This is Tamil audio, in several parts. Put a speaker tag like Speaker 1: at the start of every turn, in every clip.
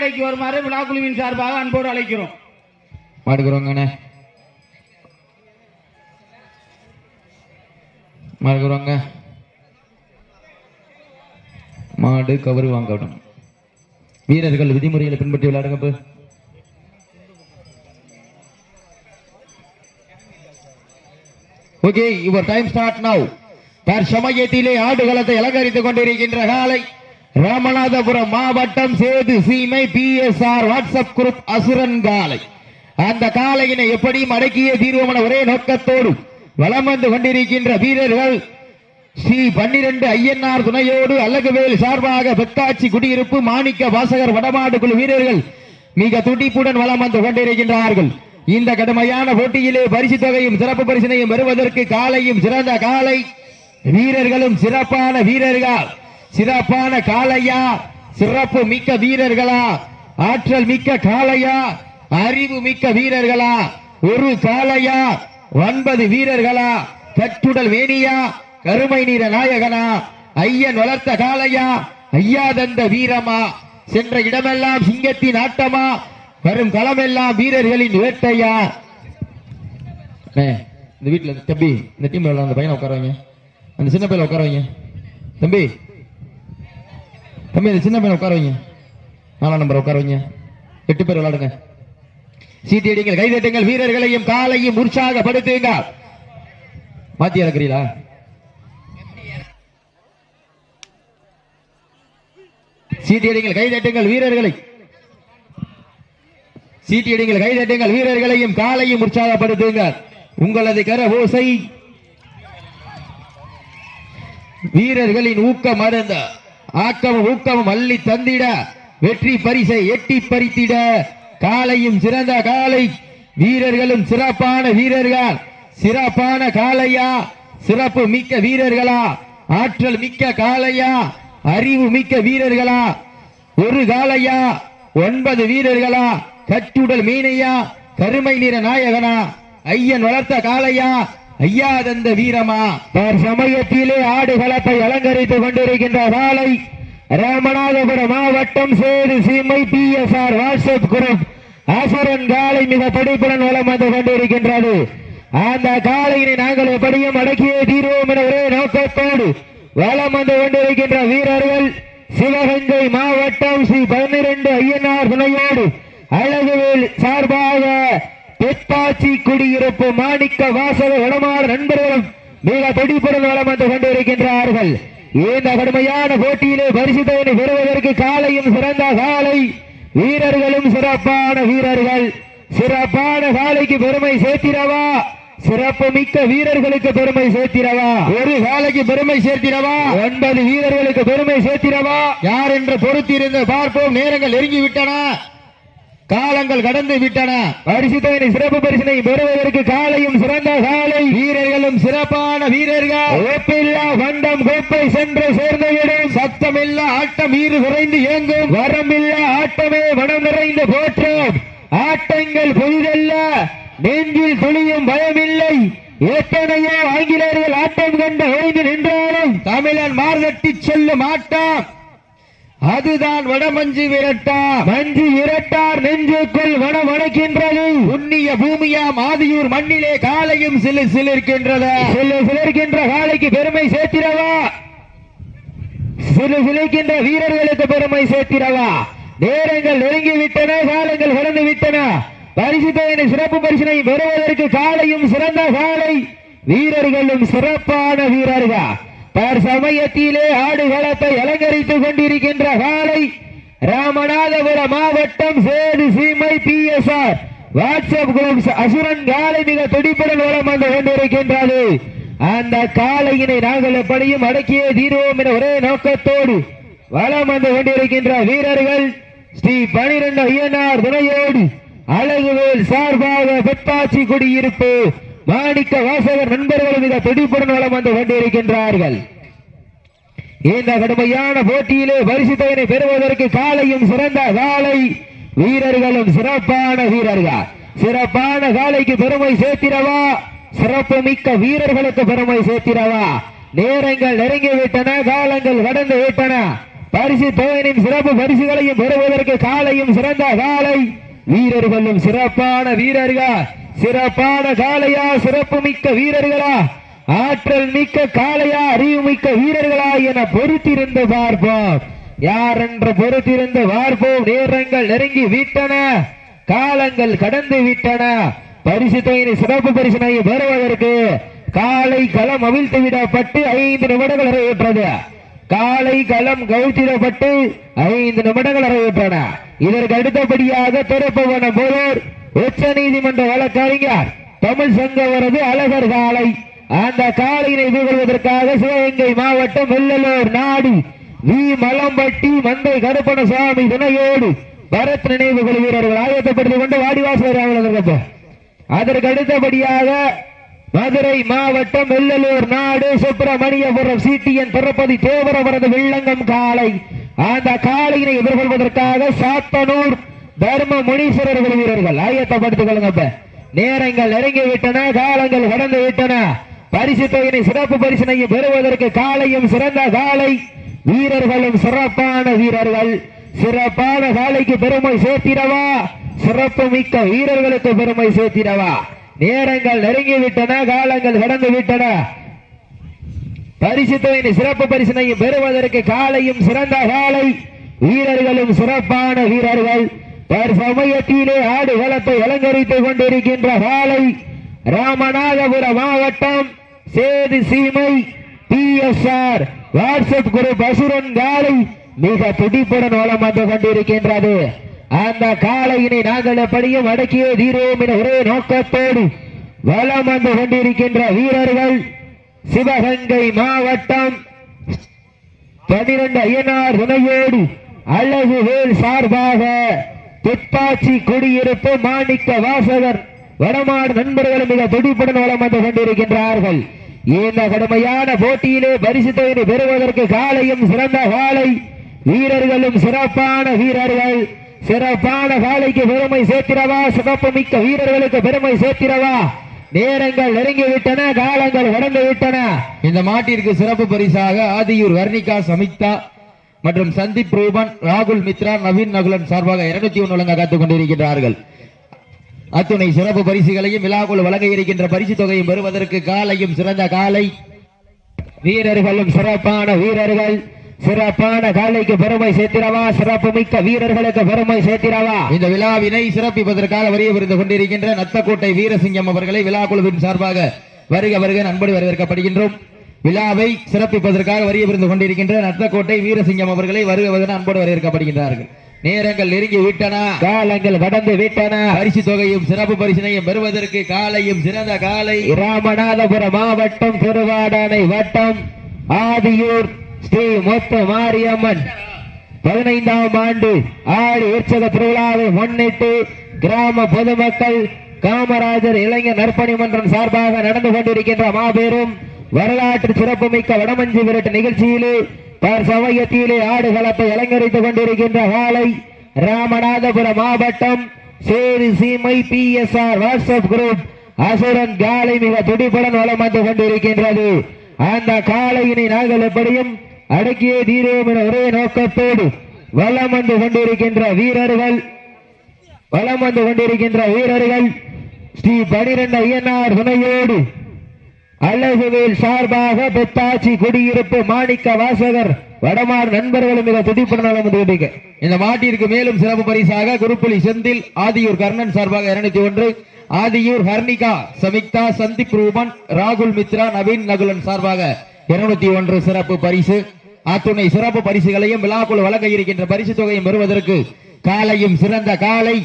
Speaker 1: மேடைக்கு வருமாறு விழாக்குழுவின் சார்பாக அன்போடு அழைக்கிறோம்.
Speaker 2: மாடுக்குறோங்கண்ணே மாடுகிறோங்க. மாடு கவரு வாங்கணும் வீரர்கள் விதிமுறைகளை பின்பற்றி விளையாடுங்க okay your time start now தற்சமயத்திலே ஆடுகளத்தை அலங்கரித்துக் கொண்டிருக்கின்ற காலை. ராமநாதபுரம் மாவட்டம் Sethu Seemai P S R WhatsApp group Asuran காலை. அந்த காலையினை எப்படியும் அடக்கிய தீர்வமன ஒரே நோக்கத்தோடு வளம் வந்து கொண்டிருக்கின்ற வீரர்கள் ஸ்ரீ பன்னிரண்டு ஐயன்னார் துணையோடு அழகுவேல் சார்பாக பெத்தாச்சி குடியிருப்பு மாணிக்க வாசகர் வடமாடு குழு வீரர்கள் மிக துடிப்புடன் வளம் வந்து கொண்டிருக்கின்றார்கள். இந்த கடுமையான போட்டியிலே பரிசு தொகையும் சிறப்பு பரிசினையும் வருவதற்கு காலையும் சிறந்த காலை. வீரர்களும் சிறப்பான வீரர்கள். சிறப்பான காளையா சிறப்பு மிக்க வீரர்களா ஆற்றல் மிக்க காளையா அறிவு மிக்க வீரர்களா ஒரு காளையா ஒன்பது வீரர்களா கட்டுடல் வேணியா கருமை நீர நாயகனா ஐயன் வளர்த்த காளையா ஐயா தந்த வீரமா சென்ற இடமெல்லாம் சிங்கத்தின் ஆட்டமா வரும் களமெல்லாம் வீரர்களின் வேட்டையா. இந்த வீட்டுல தம்பி இந்த டீம்ல அந்த பையனை உட்காரவங்க அந்த சின்ன பையனை உட்காரவங்க தம்பி தம்பி இந்த சின்ன பையனை உட்கார வைங்க. நாலாம் நம்பர் உட்கார வைங்க. எட்டு பேர் விளாடுங்க சீட்டியடிங்கள் கைதட்டுங்கள் வீரர்களையும் காலையும் உற்சாகப்படுத்துங்க. மாத்தி இறக்குறீங்களா? சீட்டியடிங்கள் கைதட்டுங்கள் வீரர்களை சீட்டியடிங்கள் கைதட்டுங்கள் வீரர்களையும் காலையும் உற்சாகப்படுத்துங்க. உங்களது கர ஓசை. வீரர்களின் ஊக்க அருந்த ஆக்கமும் ஊக்கமும் அள்ளி தந்திட வெற்றி பரிசை எட்டி பறித்திட. காலையும் சிறந்த காலை வீரர்களும் சிறப்பான வீரர்கள். சிறப்பான காளையா? சிறப்பு மிக்க வீரர்களா? ஆற்றல் மிக்க காளையா? அறிவு மிக்க வீரர்களா? ஒரு காலையா ஒன்பது வீரர்களா? கட்டுடல் மீனையா? கருமை நிற நாயகனா? ஐயன் வளர்த்த காளையா? ஐயா தந்த வீரமா சமயத்திலே ஆடுகளத்தை அலங்கரித்துக் கொண்டிருக்கின்ற காலை ராமநாதபுரம் மாவட்டம் Sethu Seemai P S R WhatsApp group. Asuran காலை மிக துடிப்புடன் வலம் வந்து கொண்டிருக்கின்றது. அந்த காலையினை நாங்கள் எப்படியும் அடக்கியே தீர்வோம் என ஒரே நோக்கத்தோடு வலம் வந்து கொண்டிருக்கின்ற வீரர்கள் சிவகங்கை மாவட்டம் ஸ்ரீ பன்னிரண்டு ஐயனார் துணையோடு அழகுவேல் சார்பாக தெப்பாச்சி குடியிருப்பு மாணிக்க வாசக வடமாறு நண்பர்களும் மிக துடிப்புடன் வலம் வந்து கொண்டிருக்கின்றார்கள். இந்த கடுமையான போட்டியிலே பரிசுத்தவனை பெறுவதற்கு காலையும் சிறந்த காலை வீரர்களும் சிறப்பான வீரர்கள். சிறப்பான காலைக்கு பெருமை சேர்த்திடவா? சிறப்பு மிக்க வீரர்களுக்கு பெருமை சேர்த்திடவா? ஒரு காலைக்கு பெருமை சேர்த்திடவா? ஒன்பது வீரர்களுக்கு பெருமை சேர்த்திடவா? யார் என்று பொறுத்திருந்து பார்ப்போம். நேரங்கள் நெருங்கி விட்டன காலங்கள் கடந்து விட்டன. பரிசுத்தவனை சிறப்பு பரிசினை பெறுவதற்கு காலையும் சிறந்த காலை. வீரர்களும் சிறப்பான வீரர்கள். ஒப்பில்லா வண்டம் கோப்பை சென்று சேர்ந்துவிடும். சத்தமில்லா ஆட்டம் ஈறு குறைந்து இயங்கும். வரமில்லா ஆட்டமே வனம் நிறைந்து போற்றும். ஆட்டங்கள் புதிதல்ல நெஞ்சில் துளியும் பயமில்லை. எத்தனையோ ஆங்கிலேயர்கள் ஆட்டம் கண்டு ஓய்ந்து நின்றாலும் தமிழன் மார்கட்டி செல்லும் ஆட்டம். அதுதான் வடமஞ்சு விரட்டா. மஞ்சு விரட்டார் நெஞ்சுக்குள் வடம் வடக்கின்றது உன்னிய பூமியாம் ஆதியூர் மண்ணிலே காலையும் சிலு சிலிர்க்கின்றது. சிலு சிலிருக்கின்ற காலைக்கு பெருமை சேர்த்திரவா சிலு சிலிருக்கின்ற வீரர்களுக்கு பெருமை சேர்த்திரவா நேரங்கள் நெருங்கி விட்டன காலங்கள் கடந்து விட்டன பரிசு தொகையினை சிறப்பு பரிசினை பெறுவதற்கு காலையும் சிறந்த காலை. வீரர்களும் சிறப்பான வீரர்கள். தற்சமயத்திலே ஆடுகளத்தை அலங்கரித்துக் கொண்டிருக்கின்ற காலை ராமநாதபுரம் மாவட்டம் Sethu Seemai P S R WhatsApp group Asuran காலை மிக துடிப்புடன் வரம் வந்து கொண்டிருக்கின்றது. அந்த காலையினை நாங்கள் எப்படியும் அடக்கியே தீர்வோம் என ஒரே நோக்கத்தோடு வலம் வந்து கொண்டிருக்கின்ற வீரர்கள் ஸ்ரீ பனிரெண்டு ஐயனார் துணையோடு அழகுவேல் சார்பாக பெட்டாச்சி குடியிருப்பு மாணிக்க வாசகர் நண்பர்கள் மிக துடிப்புடன் வளம் வந்து கொண்டிருக்கின்றார்கள். இந்த கடுமையான போட்டியிலே பரிசு தொகையை பெறுவதற்கு காலையும் சிறந்த காலை வீரர்களும் சிறப்பான வீரர்கள். சிறப்பான காலைக்கு பெருமை சேர்த்திடவா? சிறப்பு மிக்க வீரர்களுக்கு பெருமை சேர்த்திடவா? நேரங்கள் நெருங்கி விட்டன காலங்கள் கடந்து விட்டன. பரிசு தொகையினின் சிறப்பு பரிசுகளையும் பெறுவதற்கு காலையும் சிறந்த காலை வீரர்களும் சிறப்பான வீரர்கள். சிறப்பான காளையா சிறப்பு மிக்க வீரர்களா ஆற்றல் மிக்க காளையா அறிவு மிக்க வீரர்களா என பொறுத்திருந்து பார்ப்போம். யார் என்று பொறுத்திருந்து பார்ப்போம். நேரங்கள் நெருங்கி விட்டன. காலங்கள் கடந்து விட்டன. பரிசு தொகையினை சிறப்பு பரிசனை பெறுவதற்கு காலை களம் அவிழ்த்து விடப்பட்டு ஐந்து நிமிடங்கள் நிறைவேற்றது. காலை களம் கவுத்திடப்பட்டு ஐந்து நிமிடங்கள் நிறைவேற்றன. இதற்கு அடுத்தபடியாக திறப்பவன போலோர் உச்ச நீதிமன்ற வழக்கறிஞர் தமிழ் சங்கவரது அழகர் காலை. அந்த காலையினை எதிர்கொள்வதற்காக சிவகங்கை மாவட்டம் வெள்ளலூர் நாடு. வி. மலம்பட்டி மந்தை கருப்பணசாமி துணையோடு பரத் நினைவு குழு வீரர்கள் ஆயத்தப்படுத்திக் கொண்டு வாடிவாசலர் அவர்களுக்கு அதற்கு அடுத்தபடியாக மதுரை மாவட்டம் வெள்ளலூர் நாடு சுப்பிரமணியபுரம் சிடிஎன் திரப்பதி தேவரவரது வெள்ளங்கம் காலை. அந்த காலையினை எதிர்கொள்வதற்காக சாத்தனூர் தர்ம முனீஸ்வரர் வீரர்கள். ஆயத்தப்படுத்திக் கொள்ளுங்க நேரங்கள் நெருங்கி விட்டன காலங்கள் கடந்து விட்டன. பரிசு தொகையினை சிறப்பு பரிசினையும் பெறுவதற்கு காலையும் சிறந்த காலை. வீரர்களும் சிறப்பான வீரர்கள். சிறப்பான காலைக்கு பெருமை சேர்த்திடவா? சிறப்பு மிக்க வீரர்களுக்கு பெருமை சேர்த்திடவா? நேரங்கள் நெருங்கி விட்டன காலங்கள் கடந்து விட்டன. பரிசு தொகையினை சிறப்பு பரிசினையும் பெறுவதற்கு காலையும் சிறந்த காலை. வீரர்களும் சிறப்பான வீரர்கள். தற்சமயத்திலே ஆடுகளத்தை அலங்கரித்துக் கொண்டிருக்கின்ற காலை ராமநாதபுரம் மாவட்டம் Sethu Seemai P S R WhatsApp group Asuran காலை மிக துடிப்புடன் வளம் வந்து கொண்டிருக்கின்றது. அந்த காலையினை நாங்கள் எப்படியும் அடக்கியே தீரோம் என ஒரே நோக்கத்தோடு வளம் வந்து கொண்டிருக்கின்ற வீரர்கள் சிவகங்கை மாவட்டம் பனிரெண்டு ஐயனார் துணையோடு அழகு வேல் சார்பாக துப்பாச்சி குடியிருப்பு மாணிக்க வாசகர் வடமாடு நண்பர்கள் மிக துடிப்புடன் வளம் வந்து கொண்டிருக்கின்றார்கள். இந்த கடுமையான போட்டியிலே பரிசு தொகையை பெறுவதற்கு காலையும் சிறந்த காலை வீரர்களும் சிறப்பான வீரர்கள். சிறப்பான காலைக்கு பெருமை சேர்த்திடவா? சிறப்பு மிக்க வீரர்களுக்கு பெருமை சேர்த்திடவா? நேரங்கள் நெருங்கி விட்டன காலங்கள் கடந்து விட்டன இந்த மாட்டிற்கு சிறப்பு பரிசாக ஆதியூர் வர்ணிகா சமிக்தா மற்றும் சந்தீப் ரூபன் ராகுல் மித்ரா நவீன் நகுலன் சார்பாக இருநூத்தி ஒன்று வழங்க காத்துக் கொண்டிருக்கின்றார்கள் அத்துணை சிறப்பு பரிசுகளையும் விழாக்குள் வழங்க இருக்கின்ற பரிசு தொகையும் பெறுவதற்கு காலையும் சிறந்த காலை. வீரர்களும் சிறப்பான வீரர்கள். சிறப்பான காலைக்கு பெருமை சேர்த்திரவா சிறப்பு மிக்க வீரர்களுக்கு பெருமை சேர்த்திரவா இந்த விழாவினை சிறப்பிப்பதற்காக வரிய விருந்து கொண்டிருக்கின்ற நத்தக்கோட்டை வீரசிங்கம் அவர்களை விழா குழுவின் சார்பாக வருக வருக அன்போடு வரவேற்கப்படுகின்றோம். விழாவை சிறப்பிப்பதற்காக வரிய விருந்து கொண்டிருக்கின்ற நத்தக்கோட்டை வீரசிங்கம் அவர்களை வருக வருக அன்போடு வரவேற்கப்படுகின்றார்கள். நேரங்கள் நெருங்கி விட்டன. காலங்கள் கடந்து விட்டன. பரிசு தொகையும் சிறப்பு பரிசினையும் பெறுவதற்கு காலையும் சிறந்த காலை. ராமநாதபுரம் மாவட்டம் திருவாடானை வட்டம் ஆதியூர் ஸ்ரீ மொத்த மாரியம்மன். பதினைந்தாம் ஆண்டு ஆடி உற்சவ திருவிழாவை முன்னிட்டு கிராம பொதுமக்கள் காமராஜர் இளைஞர் நற்பணி மன்றம் சார்பாக நடந்து கொண்டிருக்கின்ற மாபெரும் வரலாற்று சிறப்புமிக்க வடமஞ்சி விரட்டு நிகழ்ச்சியிலே சமயத்திலே ஆடுகளத்தை அலங்கரித்துக் கொண்டிருக்கின்ற காலை ராமநாதபுரம் மாவட்டம் சேரி Seemai P S R WhatsApp group Asuran காலை மிக துடிப்புடன் வளம் வந்து கொண்டிருக்கின்றது. அந்த காலையினை நாங்கள் எப்படியும் அடக்கியே தீரோம் என ஒரே நோக்கத்தோடு வளம் வந்து கொண்டிருக்கின்ற வீரர்கள் வளம் வந்து கொண்டிருக்கின்ற வீரர்கள் ஸ்ரீ பனிரெண்டு ஐயனார் துணையோடு அழகுவேல் சார்பாக பெத்தாச்சி குடியிருப்பு மாணிக்க வாசகர் வடமார் நண்பர்களும் மிக துடிப்புடன் வளம் இந்த மாட்டிற்கு மேலும் சிறப்பு பரிசாக குருப்புலி செந்தில் ஆதியூர் கர்ணன் சார்பாக இருநூத்தி ஒன்று ஆதியூர் ஹர்னிகா சமிக்தா சந்தீப் ரூபன் ராகுல் மித்ரா நவீன் நகுலன் சார்பாக இருநூத்தி ஒன்று சிறப்பு பரிசு. அத்துணை சிறப்பு பரிசுகளையும் விழாக்குள் வழங்க இருக்கின்ற பரிசு தொகையும் பெறுவதற்கு காலையும் சிறந்த காலை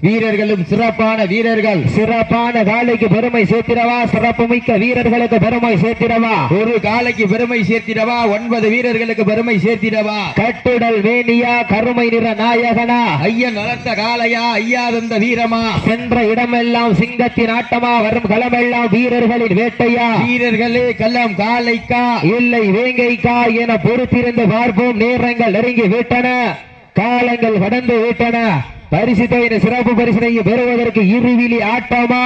Speaker 2: வீரர்களும் சிறப்பான வீரர்கள். சிறப்பான காலைக்கு பெருமை சேர்த்திடவா? சிறப்பு மிக்க வீரர்களுக்கு பெருமை சேர்த்திடவா? ஒரு காலைக்கு பெருமை சேர்த்திடவா? ஒன்பது வீரர்களுக்கு பெருமை சேர்த்திடவா? கட்டுடல் வேணியா கருமை நிற நாயகனா? ஐயன் வளர்த்த காளையா? ஐயா தந்த வீரமா? சென்ற இடமெல்லாம் சிங்கத்தின் ஆட்டமா வரும் களமெல்லாம் வீரர்களின் வேட்டையா? வீரர்களே கள்ளம் காலைக்கா இல்லை வேங்கைக்கா என பொறுத்திருந்து பார்ப்போம். நேரங்கள் நெருங்கி விட்டன. காலங்கள் கடந்து விட்டன. பரிசு தொகையின சிறப்பு பரிசினை பெறுவதற்கு இருவிழி ஆட்டமா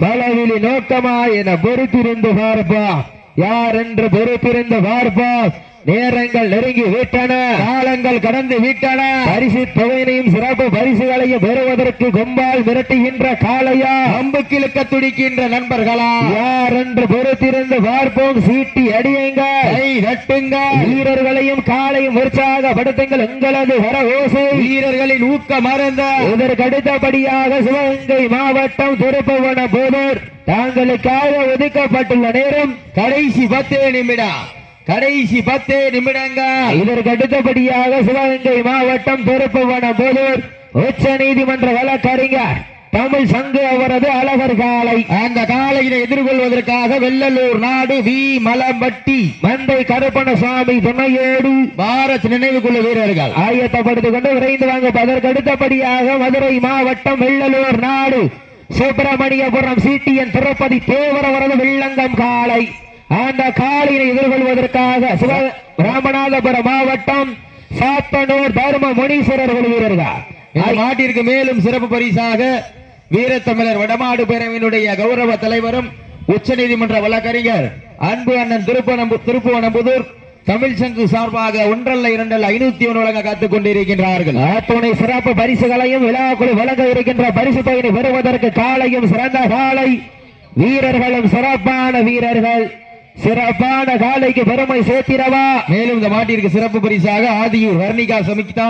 Speaker 2: பலவிழி நோக்கமா என பொறுத்திருந்து பார்ப்பா யார் என்று பொறுத்திருந்து பார்ப்பா நேரங்கள் நெருங்கி விட்டன. காலங்கள் கடந்து விட்டன. பரிசு தொகையினையும் சிறப்பு பரிசுகளையும் பெறுவதற்கு கொம்பால் மிரட்டுகின்ற காளையா. அம்புக்கிழுக்க துடிக்கின்ற நண்பர்களா. யார் என்று பொறுத்திருந்து பார்ப்போம். சீட்டி அடியுங்க. கை தட்டுங்க. வீரர்களையும் காலையும் உற்சாகப்படுத்துங்கள். உங்களது வர ஓசை. வீரர்களின் ஊக்க மறந்த இதற்கு அடுத்தபடியாக சிவகங்கை மாவட்டம் திருப்பவன போதூர் தாங்களுக்காக ஒதுக்கப்பட்டுள்ள நேரம் கடைசி பத்து நிமிடம். கடைசி பத்து நிமிடங்கள். இதற்கு அடுத்தபடியாக சிவகங்கை மாவட்டம் திருப்புவன போதூர் உச்ச நீதிமன்ற வழக்கறிஞர் தமிழ் சங்கு அவரது அழகர் காலை. அந்த காலையினை எதிர்கொள்வதற்காக வெள்ளலூர் நாடு வி. மலம்பட்டி. மந்தை கருப்பணசாமி துணையோடு பாரத் நினைவு குழு வீரர்கள். ஆயத்தப்படுத்திக் கொண்டு விரைந்து வாங்க. அதற்கு அடுத்தபடியாக மதுரை மாவட்டம் வெள்ளலூர் நாடு சுப்பிரமணியபுரம் சிடிஎன் திருப்பதி தேவர அவரது வெள்ளங்கம் காலை. அந்த காலையினை எதிர்கொள்வதற்காக சிவ ராமநாதபுரம் மாவட்டம் சாத்தனூர் தர்ம முனீஸ்வரர் வீரர்கள். இந்த மாட்டிற்கு மேலும் சிறப்பு பரிசாக வீரத்தமிழர் வடமாடு பேரவையினுடைய கௌரவ தலைவரும் உச்சநீதிமன்ற வழக்கறிஞர் அன்பு அண்ணன் திருப்பனம்பு திருப்புவனம்புதூர் தமிழ் சங்கு சார்பாக ஒன்றல்ல இரண்டல்ல ஐநூத்தி ஒன்று வழங்க காத்துக் கொண்டிருக்கின்றார்கள். அத்துணை சிறப்பு பரிசுகளையும் விழாக்குழு வழங்க இருக்கின்ற பரிசு தொகையை பெறுவதற்கு காலையும் சிறந்த காலை. வீரர்களும் சிறப்பான வீரர்கள். சிறப்பான காலைக்கு பெருமை சேர்த்திரவா மேலும் இந்த மாட்டிற்கு சிறப்பு பரிசாக ஆதியூர் வர்ணிகா சமிக்தா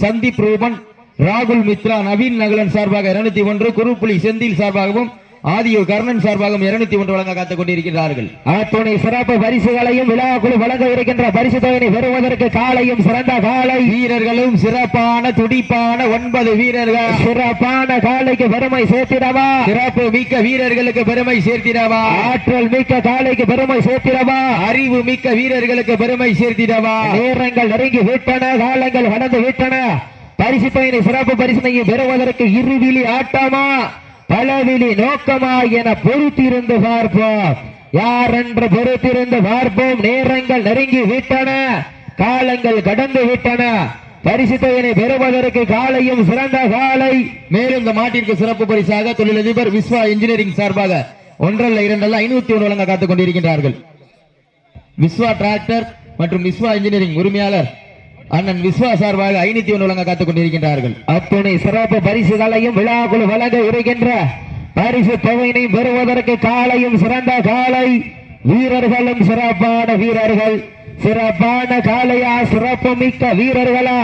Speaker 2: சந்தீப் ரூபன் ராகுல் மித்ரா நவீன் நகலன் சார்பாக இருநூத்தி ஒன்று குருப்புலி செந்தில் சார்பாகவும் ஆதியோ கர்ணன் சார்பாகவும் இருநூத்தி ஒன்று வழங்க காத்துக் கொண்டிருக்கிறார்கள் அத்துணை சிறப்பு பரிசுகளையும் விழா குழு வழங்க இருக்கின்ற பரிசு தொகையை பெறுவதற்கு காலையும் சிறந்த காலை. வீரர்களும் சிறப்பான துடிப்பான ஒன்பது வீரர்கள். சிறப்பான காலைக்கு பெருமை சேர்த்திடவா? சிறப்பு மிக்க வீரர்களுக்கு பெருமை சேர்த்திடவா? ஆற்றல் மிக்க காலைக்கு பெருமை சேர்த்திடவா? அறிவு மிக்க வீரர்களுக்கு பெருமை சேர்த்திடவா? நேரங்கள் நெருங்கி விட்டன காலங்கள் கடந்து விட்டன. பரிசு பயனை சிறப்பு பரிசனையும் பெறுவதற்கு இறுதியில் ஆட்டமா? பலவிழி நோக்கமா என பொறுத்திருந்து பார்ப்போம். யார் என்று பொறுத்திருந்து பார்ப்போம்? நேரங்கள் நெருங்கி விட்டன. காலங்கள் கடந்து விட்டன. பரிசு பெறுவதற்கு காலையும் சிறந்த காலை. மேலும் இந்த மாட்டிற்கு சிறப்பு பரிசாக தொழிலதிபர் விஸ்வா இன்ஜினியரிங் சார்பாக ஒன்றல்ல இரண்டல்ல ஐநூத்தி ஒன்று வழங்க காத்துக் கொண்டிருக்கின்றார்கள். விஸ்வா டிராக்டர் மற்றும் விஸ்வா இன்ஜினியரிங் உரிமையாளர் அண்ணன் விஸ்வா சார்பாக ஐநூத்தி ஒன்று வழங்க காத்துக் கொண்டிருக்கின்றார்கள். அத்துணை சிறப்பு பரிசுகளையும் விழாக்குழு வழங்க இருக்கின்ற பரிசு தொகையினை பெறுவதற்கு காலையும் சிறந்த காலை வீரர்களும் சிறப்பான வீரர்கள். சிறப்பான காளையா சிறப்பு மிக்க வீரர்களா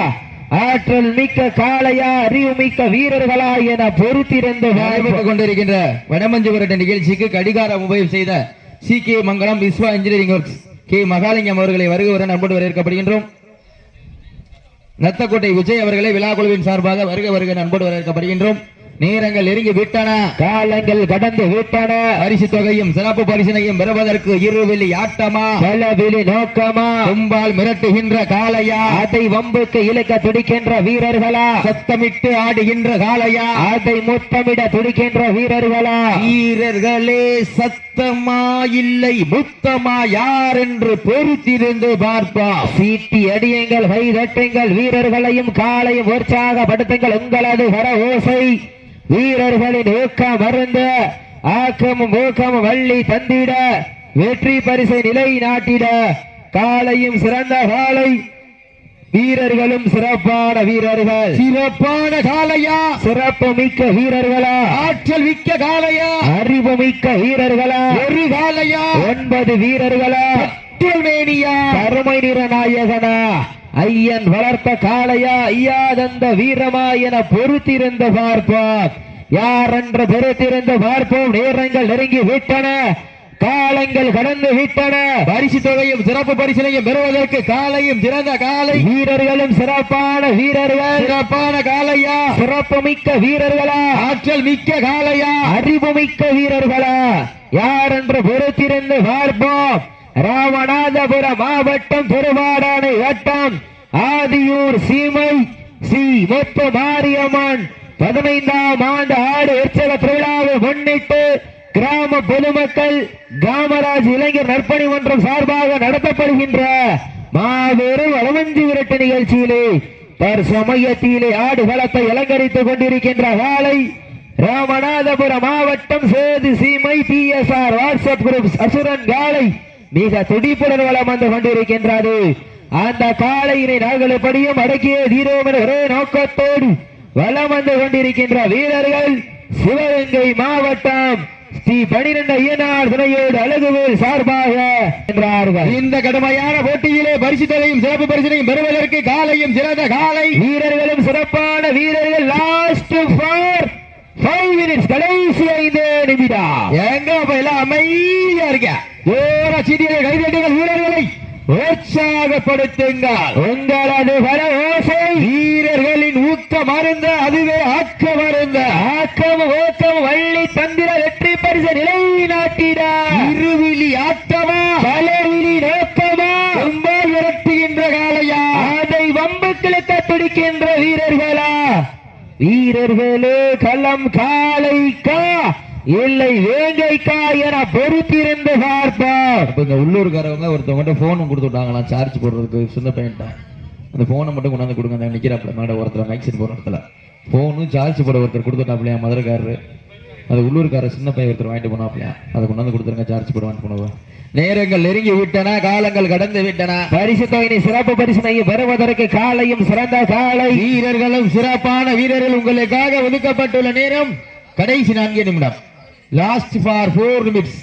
Speaker 2: ஆற்றல் மிக்க காளையா அறிவு மிக்க வீரர்களா என பொறுத்திருந்து நடைபெற்றுக் கொண்டிருக்கின்ற வடமஞ்சு விரட்ட நிகழ்ச்சிக்கு கடிகாரம் உபயோகம் செய்த C K Mangalam Viswa engineering works K Mahalingam அவர்களை வருகை அன்போடு வரவேற்கப்படுகின்றோம் நத்தக்கோட்டை விஜய் அவர்களை விழா குழுவின் சார்பாக வருக வருக நண்போடு வரவேற்கப்படுகின்றோம். நேரங்கள் நெருங்கி விட்டன. காலங்கள் கடந்து விட்டன. பரிசு தொகையும் சிறப்பு பரிசினையும் பெறுவதற்கு இருவெளி ஆட்டமா? பலவெளி நோக்கமா? கும்பால் மிரட்டுகின்ற காளையா? அதை வம்புக்கு இழுக்க துடிக்கின்ற வீரர்களா? சத்தமிட்டு ஆடுகின்ற காளையா? அதை முத்தமிட துடிக்கின்ற வீரர்களா? வீரர்களே சத்தமா இல்லை முத்தமா யார் என்று பொறுத்திருந்து பார்ப்பா சீட்டி அடியுங்கள் கை தட்டுங்கள் வீரர்களையும் காலையும் உற்சாகப்படுத்துங்கள். உங்களது வர ஓசை வீரர்களின் ஊக்கம் மருந்த ஆக்கமும் ஊக்கமும் வள்ளி தந்திட வெற்றி பரிசை நிலை நாட்டிட காலையும் சிறந்த காலை வீரர்களும் சிறப்பான வீரர்கள். சிறப்பான காளையா சிறப்பு மிக்க வீரர்களா? ஆற்றல் மிக்க காளையா அறிவு மிக்க வீரர்களா? ஒரு காளையா ஒன்பது வீரர்களா? மேனியா? கருமை நிற நாயகனா? ஐயன் வளர்த்த காளையா ஐயாதந்த வீரமா என பொறுத்திருந்து பார்ப்போம். யார் என்று பொறுத்திருந்து பார்ப்போம். நேரங்கள் நெருங்கி விட்டன. காலங்கள் கடந்து விட்டன. பரிசு தொகையும் சிறப்பு பரிசினையும் பெறுவதற்கு காலையும் சிறந்த காலை வீரர்களும் சிறப்பான வீரர்கள். சிறப்பான காலையா சிறப்பு மிக்க வீரர்களா. ஆற்றல் மிக்க காலையா அறிவு மிக்க வீரர்களா. யார் என்று பொறுத்திருந்து பார்ப்போம். ராமநாதபுர மாவட்டம் திருவாடானை வட்டம் ஆதியூர் சீமை ஸ்ரீ முத்து மாரியம்மன். பதினைந்தாம் ஆண்டு ஆடு உற்சவ திருவிழாவை முன்னிட்டு கிராம பொதுமக்கள் காமராஜ் இளைஞர் நற்பணி மன்றம் சார்பாக நடத்தப்படுகின்ற மாபெரும் அளவஞ்சி விரட்டு நிகழ்ச்சியிலே தற்சமயத்திலே ஆடுகளத்தை அலங்கரித்துக் கொண்டிருக்கின்ற காலை ராமநாதபுரம் மாவட்டம் Sethu Seemai P S R WhatsApp group Asuran காலை மிக துடிப்புடன் வளம் வந்து கொண்டிருக்கின்றது. அந்த காளையினை நாங்கள் எப்படியும் அடக்கிய தீரோம் என்ற ஒரே நோக்கத்தோடு வலம் வந்து கொண்டிருக்கின்ற வீரர்கள் சிவகங்கை மாவட்டம் ஸ்ரீ பனிரெண்டு ஐயனார் துணையோடு அழகுவேல் சார்பாக என்றார்கள்
Speaker 1: இந்த கடுமையான போட்டியிலே பரிசு தொகையும் சிறப்பு பரிசினையும் பெறுவதற்கு காலையும் சிறந்த காலை
Speaker 2: வீரர்களும் சிறப்பான வீரர்கள். லாஸ்ட் ஃபார் ஃபைவ் மினிட்ஸ் கடைசி ஐந்து நிமிடம்.
Speaker 1: எங்க அப்ப எல்லாம் அமைதியா இருக்க. ஜோரா சீட்டியை கைதட்டுங்கள் வீரர்களை
Speaker 2: உற்சாகப்படுத்துங்கள். உங்களது பல ஓசை வீரர்களின் ஊக்க மருந்த அதுவே ஆக்க மருந்த ஆக்கம் ஊக்கம் வள்ளி தந்திர வெற்றி பரிசு நிலைநாட்டிட. இருவிழி ஆட்டமா? பலவிழி நோக்கமா? ரொம்ப விரட்டுகின்ற காலையா அதை வம்பு கிழக்க துடிக்கின்ற வீரர்களா? வீரர்களே களம் காளைக்கா? இல்லை வேங்கைக்கா என பொறுத்திருந்து பார்ப்போம்
Speaker 3: இப்போ இந்த உள்ளூர்காரவங்க ஒருத்தவங்க ஃபோன் கொடுத்து விட்டாங்களாம் சார்ஜ் போடுறதுக்கு சின்ன பையன்ட்ட. அந்த ஃபோனை மட்டும் கொண்டாந்து கொடுங்க அந்த நிற்கிறாப்புல மேடம் ஒருத்தர் மைக் செட் போகிற இடத்துல. ஃபோனு சார்ஜ் போட ஒருத்தர் கொடுத்துட்டாப்லையா மதுரைக்காரரு? அது உள்ளூர்காரர் சின்ன பையன் ஒருத்தர் வாங்கிட்டு போனாப்லையா அதை கொண்டாந்து கொடுத்துருங்க சார்ஜ் போட வாங்கிட்டு போனவங்க
Speaker 2: நேரங்கள் நெருங்கி விட்டன காலங்கள் கடந்து விட்டன. பரிசு தொகையை சிறப்பு பரிசனை பெறுவதற்கு காலையும் சிறந்த காலை.
Speaker 1: வீரர்களும் சிறப்பான வீரர்கள் உங்களுக்காக ஒதுக்கப்பட்டுள்ள நேரம். கடைசி நான்கே நிமிடம். லாஸ்ட் ஃபார் ஃபோர் நிமிட்ஸ்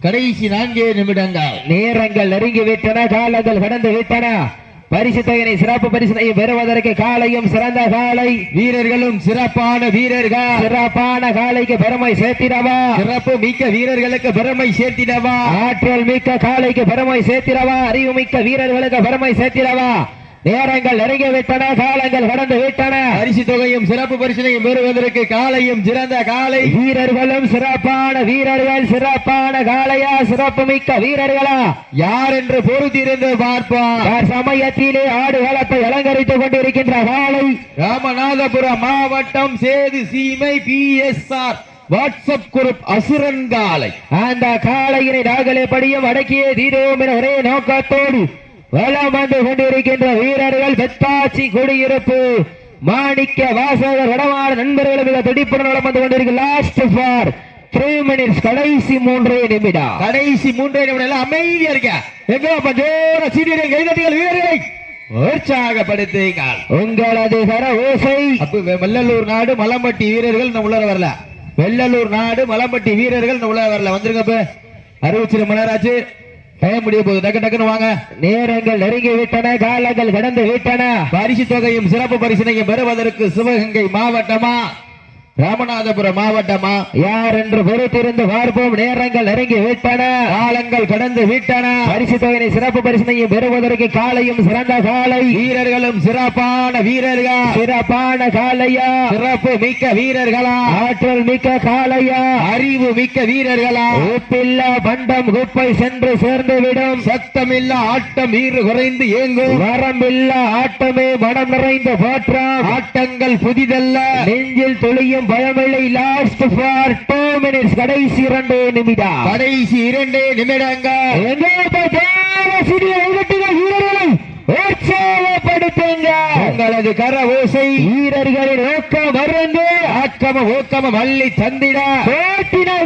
Speaker 1: கடைசி நான்கே நிமிடங்கள்.
Speaker 2: நேரங்கள் நெருங்கி விட்டன காலங்கள் கடந்து விட்டன. பரிசு தொகையை சிறப்பு பரிசனை பெறுவதற்கு காலையும் சிறந்த காலை.
Speaker 1: வீரர்களும் சிறப்பான வீரர்கள்.
Speaker 2: சிறப்பான காலைக்கு பெருமை சேர்த்திடவா?
Speaker 1: சிறப்பு மிக்க வீரர்களுக்கு பெருமை சேர்த்திடவா?
Speaker 2: ஆற்றல் மிக்க காலைக்கு பெருமை சேர்த்திடவா? அறிவு மிக்க வீரர்களுக்கு பெருமை சேர்த்திடவா? நேரங்கள் நெருங்கி விட்டன காலங்கள் கடந்து விட்டன.
Speaker 1: பரிசு தொகையும் சிறப்பு பரிசினையும் பெறுவதற்கு காலையும் சிறந்த காலை.
Speaker 2: வீரர்களும் சிறப்பான வீரர்கள் சிறப்பான காளையா சிறப்பு மிக்க வீரர்களா?
Speaker 1: யார் என்று பொறுத்திருந்து பார்ப்போம்.
Speaker 2: சமயத்திலே ஆடு களத்தை அலங்கரித்துக் கொண்டிருக்கின்ற காளை?
Speaker 1: ராமநாதபுரம் மாவட்டம் Sethu Seemai P S R WhatsApp group Asuran காலை
Speaker 2: அந்த காளையினை நாங்களே படியும் அடக்கியே தீரோம் என ஒரே நோக்கத்தோடு வலம் வந்து கொண்டிருக்கின்ற வீரர்கள் பெத்தாச்சி குடியிருப்பு மாணிக்க வாசகர் வடமாடு நண்பர்களும் மிக துடிப்புடன் வலம் வந்து கொண்டிருக்க லாஸ்ட் ஃபார் த்ரீ மினிட்ஸ் கடைசி மூன்றே நிமிடம்.
Speaker 1: கடைசி மூன்றே நிமிடம். எல்லாம் அமைதியா இருக்க எங்க ஜோர சீரியல் கைதட்டிகள் வீரர்களை. உற்சாகப்படுத்துங்கள்.
Speaker 2: உங்களது கர ஓசை.
Speaker 1: வெள்ளலூர் நாடு மலம்பட்டி வீரர்கள் இன்னும் உள்ள வரல. வெள்ளலூர் நாடு மலம்பட்டி வீரர்கள் இன்னும் உள்ள வரல. வந்துருங்க இப்ப அறிவிச்சிரு மலராச்சு டைம் முடிய போகுது. டக்கு டக்குன்னு வாங்க.
Speaker 2: நேரங்கள் நெருங்கி விட்டன காலங்கள் கடந்து விட்டன.
Speaker 1: பரிசு தொகையும் சிறப்பு பரிசினையும் பெறுவதற்கு சிவகங்கை மாவட்டமா? ராமநாதபுரம் மாவட்டமா?
Speaker 2: யார் என்று பொறுத்திருந்து பார்ப்போம். நேரங்கள் நெருங்கி விட்டன.
Speaker 1: காலங்கள் கடந்து விட்டன.
Speaker 2: பரிசு தொகையை சிறப்பு பரிசனையும் பெறுவதற்கு காலையும் சிறந்த காலை.
Speaker 1: வீரர்களும் சிறப்பான வீரர்கள்?
Speaker 2: சிறப்பான காலையா?
Speaker 1: சிறப்பு மிக்க வீரர்களா?
Speaker 2: ஆற்றல் மிக்க காலையா?
Speaker 1: அறிவு மிக்க வீரர்களா?
Speaker 2: உப்பில்லா பண்டம் குப்பை சென்று சேர்ந்து விடும்
Speaker 1: சத்தமில்லா ஆட்டம் வீறு குறைந்து ஏங்கும்.
Speaker 2: வரம்பில்லா ஆட்டமே மனம் நிறைந்த போற்றம்.
Speaker 1: ஆட்டங்கள் புதிதல்ல.
Speaker 2: நெஞ்சில் துளியும் பயமில்லை. லாஸ்ட் ஃபார் டூ மினிட்ஸ் கடைசி இரண்டு நிமிடம்.
Speaker 1: கடைசி இரண்டே நிமிடங்கள்.
Speaker 2: உற்சாகப்படுத்துங்க
Speaker 1: உங்களது கர ஓசை.
Speaker 2: வீரர்களின் நோக்கம் மறந்து
Speaker 1: ஆக்கம ஊக்கம மல்லி தந்திட.
Speaker 2: போட்டினா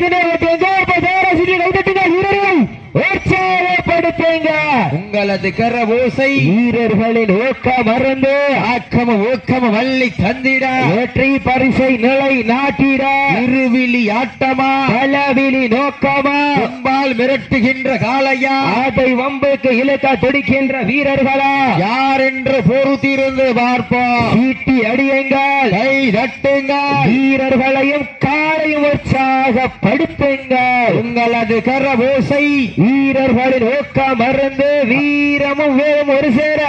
Speaker 1: உங்களது கர ஓசை.
Speaker 2: வீரர்களின் நோக்கம் மறந்து
Speaker 1: ஆக்கம ஊக்கம மல்லி தந்திட.
Speaker 2: வெற்றி பரிசை நிலை நாட்டிட.
Speaker 1: இருவிழி ஆட்டமா.
Speaker 2: பலவிழி நோக்கமா.
Speaker 1: அம்பால் மிரட்டுகின்ற காளையா.
Speaker 2: அதை வம்புக்கு இழுக்க துடிக்கின்ற வீரர்களா.
Speaker 1: யார் என்று பொறுத்திருந்து பார்ப்போம்.
Speaker 2: சீட்டி அடியுங்கள்.
Speaker 1: கை தட்டுங்கள்.
Speaker 2: வீரர்களையும் காலையும் உற்சாகப்படுத்துங்கள்
Speaker 1: உங்களது கர ஓசை.
Speaker 2: வீரர்களின் ஊக்கம் மறந்து வீரமும் வேகம் ஒரு சேர.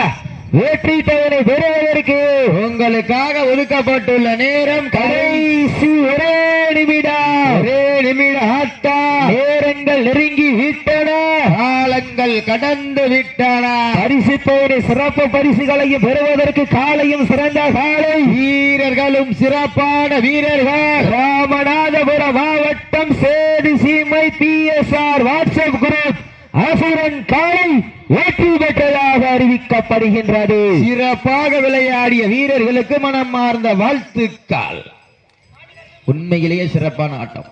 Speaker 2: வெற்றி தவனை பெறுவதற்கு
Speaker 1: உங்களுக்காக ஒதுக்கப்பட்டுள்ள நேரம்
Speaker 2: கடைசி ஒரே நிமிடம்.
Speaker 1: ஒரே நிமிட ஆட்டம்
Speaker 2: நேரங்கள் நெருங்கி விட்டன.
Speaker 1: காலங்கள் கடந்து விட்டன.
Speaker 2: பரிசு பெயரை சிறப்பு பரிசுகளையும் பெறுவதற்கு காலையும் சிறந்த காலை.
Speaker 1: வீரர்களும் சிறப்பான வீரர்கள்.
Speaker 2: ராமநாதபுரம் மாவட்டம் Sethu Seemai P S R WhatsApp group Asuran காலை வெற்றி பெற்றதாக அறிவிக்கப்படுகின்றது.
Speaker 1: சிறப்பாக விளையாடிய வீரர்களுக்கு மனம் மார்ந்த வாழ்த்துக்கள். உண்மையிலேயே சிறப்பான ஆட்டம்.